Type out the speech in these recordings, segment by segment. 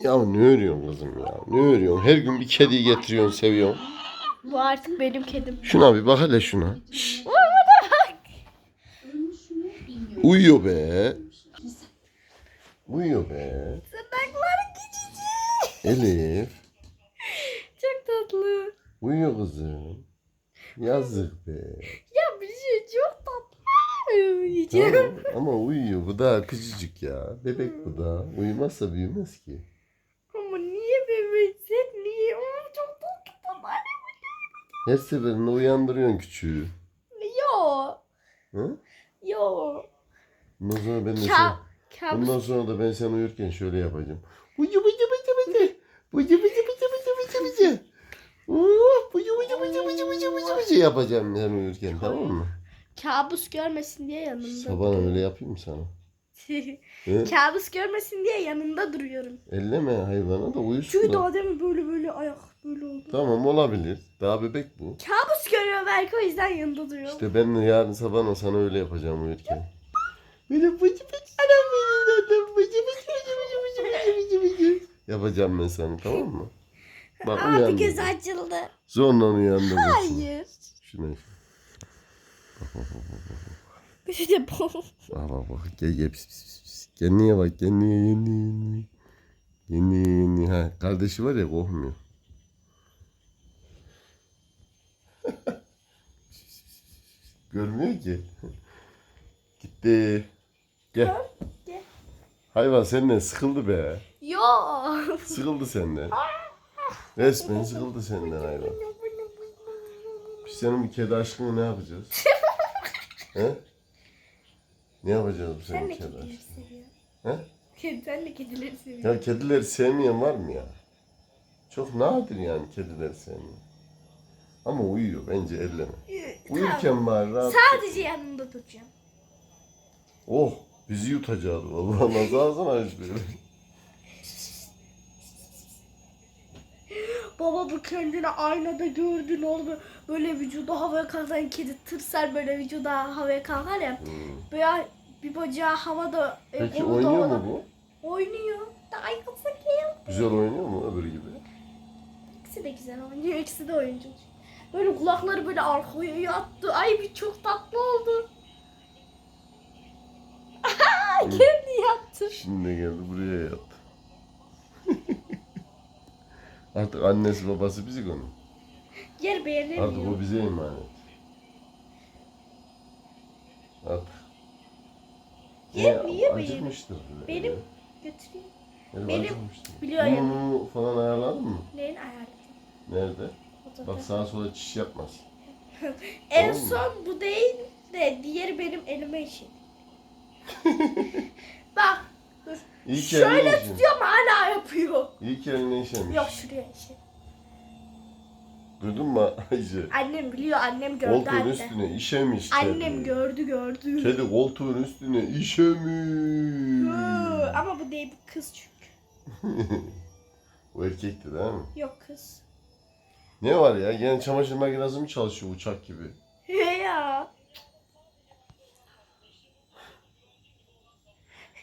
Ya ne örüyorsun kızım ya? Ne örüyorsun? Her gün bir kediyi getiriyorsun, seviyorsun. Bu artık benim kedim. Şuna bir bak hele şuna. Şşş. Uyuyor be. Uyuyor be. Tırnakları küçücük. Elif. Çok tatlı. Uyuyor kızım. Yazık be. Ya bir şey çok tatlı. Yiyeceğim. Tamam, ama uyuyor. Bu daha küçücük ya. Bebek bu da. Uyumazsa büyümez ki. Ama niye bebek sen niye? Oo, çok tatlı tatlı. Her seferinde uyandırıyorsun küçüğü. Yo. Hı? Yo. Bundan sonra ben de Ka sen, bundan sonra da ben sen uyurken şöyle yapacağım. Bucu bucu bucu bucu. Bucu bucu bucu bucu bucu bucu. Oh, bucu bucu bucu bucu bucu bucu bucu yapacağım sen uyurken tamam mı? Kabus görmesin diye yanında. Sabah öyle yapayım mı sana? Kabus görmesin diye yanında duruyorum. Elleme hayvana da uyusun Çünkü da. daha demin böyle böyle ayak böyle oldu. Tamam olabilir. Daha bebek bu. Kabus görüyor belki o yüzden yanında duruyor. İşte ben de yarın sabah sana öyle yapacağım uyurken. Böyle bıcı bıcı anam bıcı bıcı bıcı bıcı bıcı bıcı bıcı bıcı. Yapacağım ben sana tamam mı? Bak Abi uyandı. göz açıldı. Zorla uyandırırsın. Hayır. Şuna Bir şey de bu. bak bak bak gel gel pis pis pis. Kendine bak kendine kendine. Kendine kendine. Ha, kardeşi var ya korkmuyor. Görmüyor ki. Gitti. Gel. Gel. Hayvan senden sıkıldı be. Yo. Sıkıldı senden. Resmen sıkıldı senden hayvan. Biz senin bir kedi aşkını ne yapacağız? He? Ne yapacağız biz Sen senin de kedi kedileri aşkını? seviyorsun. He? Kedi, sen de kedileri seviyorsun. Ya kedileri sevmeyen var mı ya? Çok nadir yani kedileri sevmeyen. Ama uyuyor bence elleme. Tamam. Uyurken bari rahat. Sadece yanında duracağım. Oh bizi yutacağız vallahi nasıl ağzını açtı. Baba bu kendini aynada gördü ne oldu? Böyle vücudu havaya kalkan kedi tırsar böyle vücudu havaya kalkar ya. Böyle bir bacağı havada. e, Peki kolu da oynuyor mu bu? Oynuyor. Daha yakası ki. Güzel oynuyor mu öbür gibi? İkisi de güzel oynuyor. İkisi de oyuncu. Böyle kulakları böyle arkaya yattı. Ay bir çok tatlı oldu. Kendi yattı. Şimdi geldi buraya yattı. Artık annesi babası bizi onun. Yer Artık beğenemiyor. o bize emanet. Artık. Ne, niye acıkmıştır. Benim götüreyim. Benim, benim- acıkmıştır. biliyorum. Mumu falan ayarladın mı? Neyin ayarladım? Nerede? Odada. Bak sağa sola çiş yapmaz. En Tamam mı? son bu değil de diğeri benim elime işin. Bak dur. Ki Şöyle eline işemiş. tutuyorum hala yapıyor. Ki eline işemiş. Yok şuraya işin. Duydun mu Ayşe? Annem biliyor annem gördü Koltuğun anne. üstüne işemiş Annem kedi. gördü gördü. Kedi koltuğun üstüne işemiş. Hı, Ama bu değil bu kız çünkü. O erkekti değil mi? Yok kız. Ne var ya? Gene çamaşır makinesi mi çalışıyor uçak gibi? ya.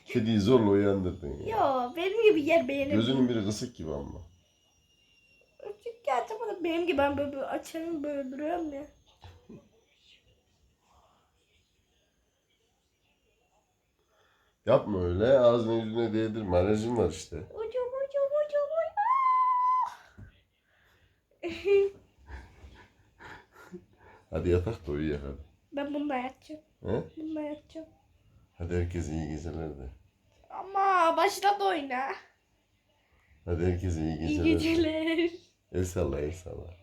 Kediyi zorla uyandırdın ya. Yo benim gibi yer beğenemiyor. Gözünün biri kısık gibi ama. Çünkü acaba benim gibi ben böyle, açarım böyle duruyorum ya. Yapma öyle. Ağzına yüzüne değdirme. Alerjin var işte. Ucu ucu ucu ucu. Hadi yatak da uyuyak hadi. ben bununla yatacağım. He? Bununla yatacağım. Hadi herkese iyi geceler de. Ama başladı oyna. Hadi herkese iyi İyi geceler. It's a lá, lá.